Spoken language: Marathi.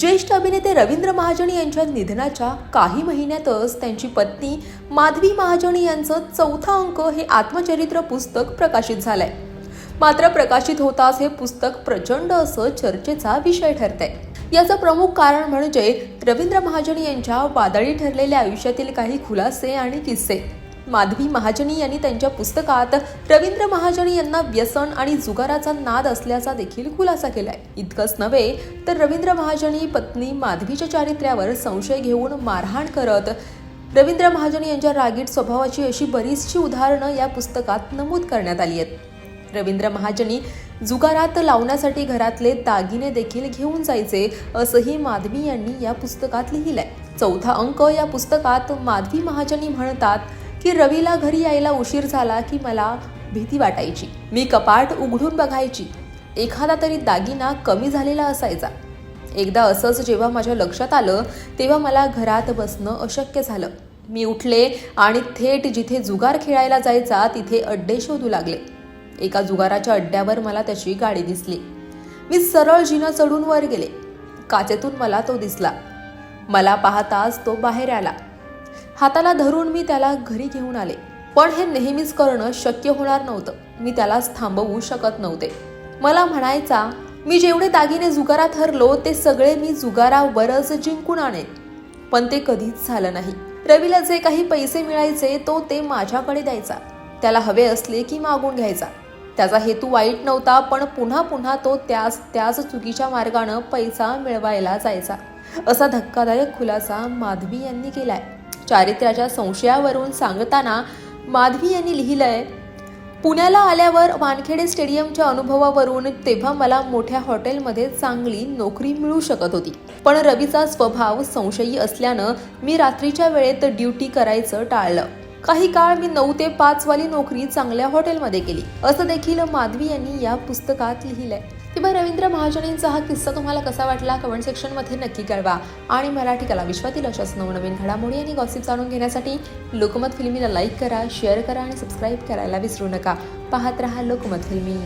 ज्येष्ठ अभिनेते रवींद्र महाजन यांच्या निधनाच्या काही महिन्यातच त्यांची पत्नी माधवी महाजन यांचं चौथा अंक हे आत्मचरित्र पुस्तक प्रकाशित झालंय. मात्र प्रकाशित होताच हे पुस्तक प्रचंड असं चर्चेचा विषय ठरतंय. याचं प्रमुख कारण म्हणजे रवींद्र महाजन यांच्या वादळी ठरलेल्या आयुष्यातील काही खुलासे आणि किस्से. माधवी महाजनी यांनी त्यांच्या पुस्तकात रवींद्र महाजनी यांना व्यसन आणि जुगाराचा नाद असल्याचा देखील खुलासा केलाय. इतकंच नव्हे तर रवींद्र महाजनी पत्नी माधवीच्या चारित्र्यावर संशय घेऊन मारहाण करत रवींद्र महाजन यांच्या रागीट स्वभावाची अशी बरीचशी उदाहरणं या पुस्तकात नमूद करण्यात आली आहेत. रवींद्र महाजनी जुगारात लावण्यासाठी घरातले दागिने देखील घेऊन जायचे असंही माधवी यांनी या पुस्तकात लिहिलंय. चौथा अंक या पुस्तकात माधवी महाजनी म्हणतात की रवीला घरी यायला उशीर झाला की मला भीती वाटायची. मी कपाट उघडून बघायची. एखादा तरी दागिना कमी झालेला असायचा. एकदा असंच जेव्हा माझ्या लक्षात आलं तेव्हा मला घरात बसणं अशक्य झालं. मी उठले आणि थेट जिथे जुगार खेळायला जायचा तिथे अड्डे शोधू लागले. एका जुगाराच्या अड्ड्यावर मला त्याची गाडी दिसली. मी सरळ जिनं चढून वर गेले. काचेतून मला तो दिसला. मला पाहताच तो बाहेर आला. हाताला धरून मी त्याला घरी घेऊन आले. पण हे नेहमीच करणं शक्य होणार नव्हतं. मी त्यालाच थांबवू शकत नव्हते. मला म्हणायचा मी जेवढे दागिने जुगारात हरलो ते सगळे मी जुगारावरच जिंकून आणेन. पण ते कधीच झालं नाही. रवीला जे काही पैसे मिळायचे तो ते माझ्याकडे द्यायचा. त्याला हवे असले की मागून घ्यायचा. त्याचा हेतू वाईट नव्हता पण पुन्हा पुन्हा तो त्याच त्याच चुकीच्या मार्गानं पैसा मिळवायला जायचा. असा धक्कादायक खुलासा माधवी यांनी केलाय. चारित्र्याच्या संशयावरून सांगताना माधवी यांनी लिहिलंय पुण्याला आल्यावर वानखेडे स्टेडियमच्या अनुभवावरून तेव्हा मला मोठ्या हॉटेलमध्ये चांगली नोकरी मिळू शकत होती. पण रवीचा स्वभाव संशयी असल्यानं मी रात्रीच्या वेळेत ड्युटी करायचं टाळलं. काही काळ मी नऊ ते पाच वाली नोकरी चांगल्या हॉटेलमध्ये केली. असं देखील माधवी यांनी या पुस्तकात लिहिलंय. किंवा रवींद्र महाजनींचा हा किस्सा तुम्हाला कसा वाटला? कमेंट सेक्शनमध्ये नक्की कळवा. आणि मराठी कला विश्वातील अशाच नवनवीन घडामोडी आणि गॉसिप जाणून घेण्यासाठी लोकमत फिल्मीला लाईक करा शेअर करा आणि सबस्क्राईब करायला विसरू नका. पाहत रहा लोकमत फिल्मी.